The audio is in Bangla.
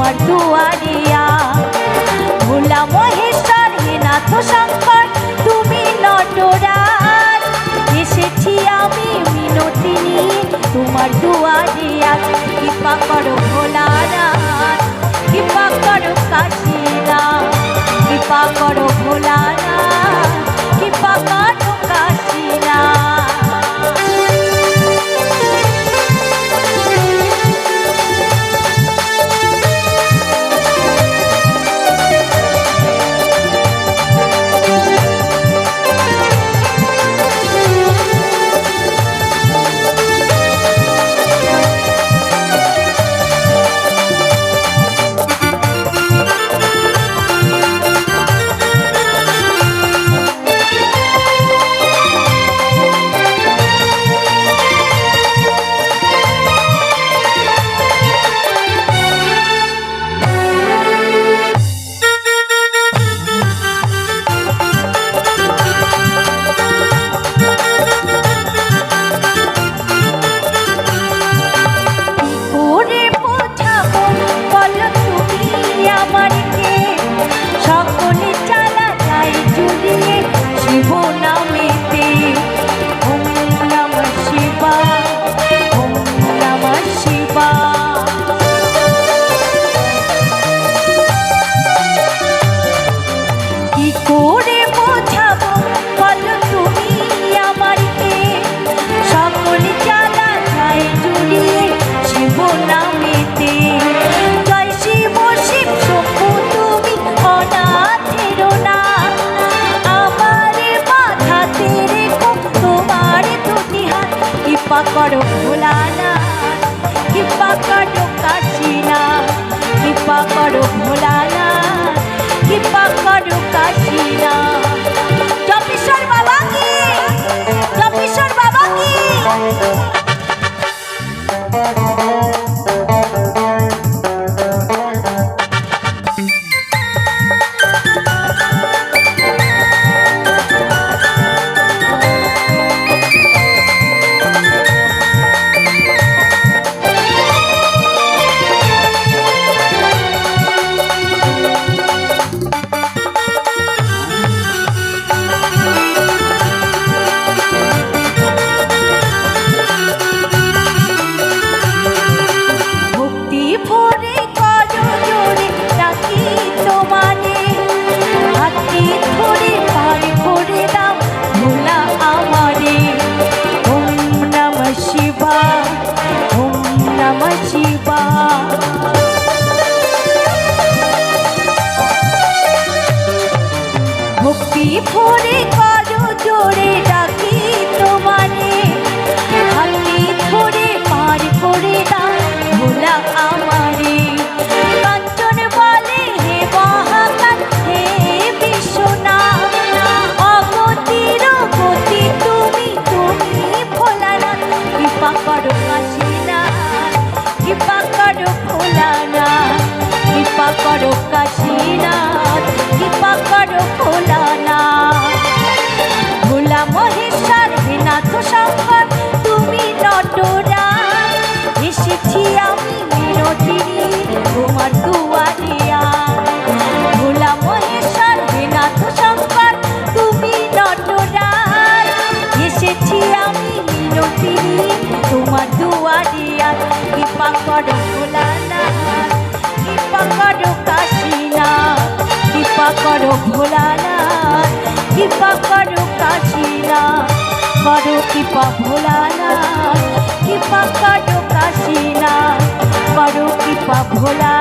তোমার দুয়ারিয়া। ভোলা মহেশ্বর নাথ শঙ্কর, তুমি নটরাজ। এসেছি আমি মিনতি তোমার দুয়ারিয়া কৃপা করো ভোলারা কৃপা করো কাশিরা কৃপা করো করো ভোলানাথ কৃপা করো কাশীনাথ কৃপা করো ভোলানাথ কৃপা করো কাশীনাথ ভক্তি ভরে করো জোরে ডাকে Wadian Ipang kodok bulanan kasina Ipang kodok bulanan kasina Kodok ipang bulanan Ipang kasina Kodok ipang bulanan